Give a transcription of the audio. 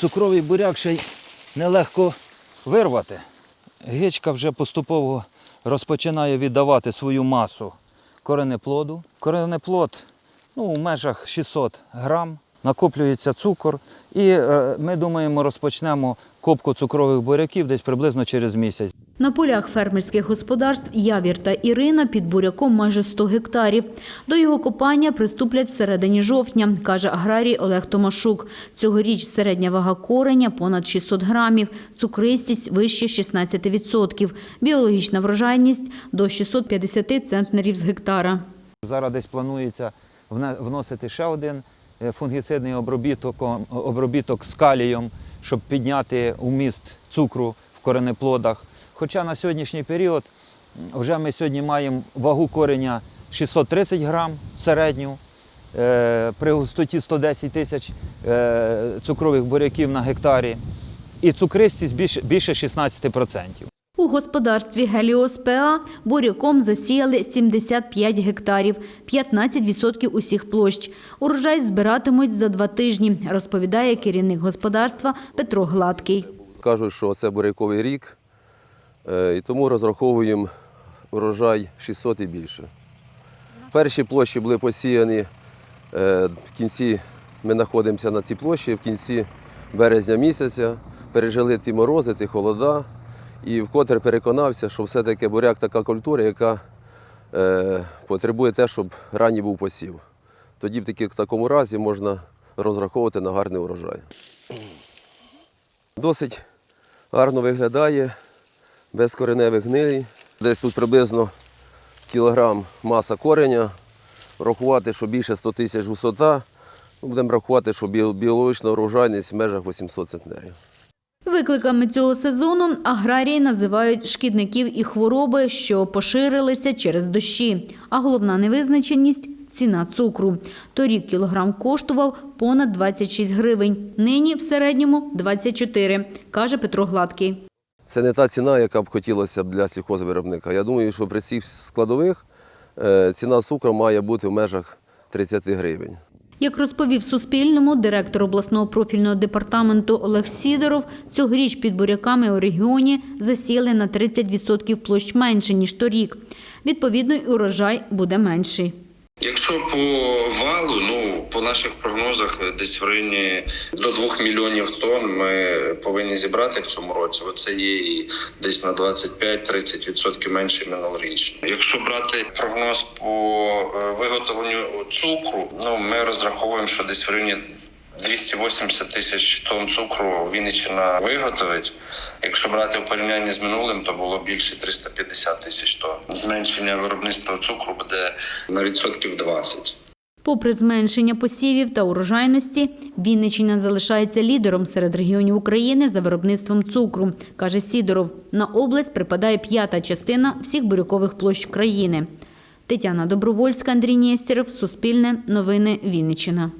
цукровий буряк ще й нелегко вирвати. Гичка вже поступово розпочинає віддавати свою масу коренеплоду. Коренеплод ну, у межах 600 грам, накоплюється цукор. І е, ми думаємо, розпочнемо копку цукрових буряків десь приблизно через місяць. На полях фермерських господарств Явір та Ірина під буряком майже 100 гектарів. До його копання приступлять всередині жовтня, каже аграрій Олег Томашук. Цьогоріч середня вага кореня понад 600 грамів, цукристість вище 16%, біологічна врожайність до 650 центнерів з гектара. Зараз десь планується вносити ще один фунгіцидний обробіток, обробіток з калієм, щоб підняти уміст цукру в коренеплодах. Хоча на сьогоднішній період вже ми сьогодні маємо вагу кореня 630 грам середню, е, при густоті 110 тисяч е, цукрових буряків на гектарі, і цукристість більше 16%. Господарстві Геліос ПА буряком засіяли 75 гектарів, 15% усіх площ. Урожай збиратимуть за два тижні, розповідає керівник господарства Петро Гладкий. Кажуть, що це буряковий рік, е, і тому розраховуємо урожай 600 і більше. Перші площі були посіяні е, в кінці, ми знаходимося на цій площі в кінці березня місяця, пережили ті морози, ті холода, і вкотре переконався, що все-таки буряк така культура, яка е, потребує те, щоб ранній був посів. Тоді в, такі, в такому разі можна розраховувати на гарний урожай. Досить гарно виглядає, без кореневих гнилі. Десь тут приблизно кілограм маса кореня. Рахувати, що більше 100 тисяч висота. Будемо рахувати, що біологічна урожайність в межах 800 центнерів. Викликами цього сезону аграрії називають шкідників і хвороби, що поширилися через дощі. А головна невизначеність ціна цукру. Торік кілограм коштував понад 26 гривень. Нині в середньому 24, каже Петро Гладкий. Це не та ціна, яка б хотілося для сільхозвиробника. Я думаю, що при всіх складових е, ціна цукру має бути в межах 30 гривень. Як розповів Суспільному директор обласного профільного департаменту Олег Сідоров, цьогоріч під буряками у регіоні засіяли на 30% площ менше, ніж торік. Відповідно, урожай буде менший. Якщо по валу, ну по наших прогнозах, десь в районі до 2 мільйонів тонн ми повинні зібрати в цьому році. Оце є і десь на 25-30% менше минулорічно. Якщо брати прогноз по е, виготовленню цукру, ну ми розраховуємо, що десь в районі 280 тисяч тонн цукру Вінниччина виготовить. Якщо брати в порівнянні з минулим, то було більше 350 тисяч тонн. Зменшення виробництва цукру буде на відсотків 20. Попри зменшення посівів та урожайності, Вінниччина залишається лідером серед регіонів України за виробництвом цукру, каже Сідоров. На область припадає п'ята частина всіх бурякових площ країни. Тетяна Добровольська, Андрій Нєстєров, Суспільне, Новини Вінниччина.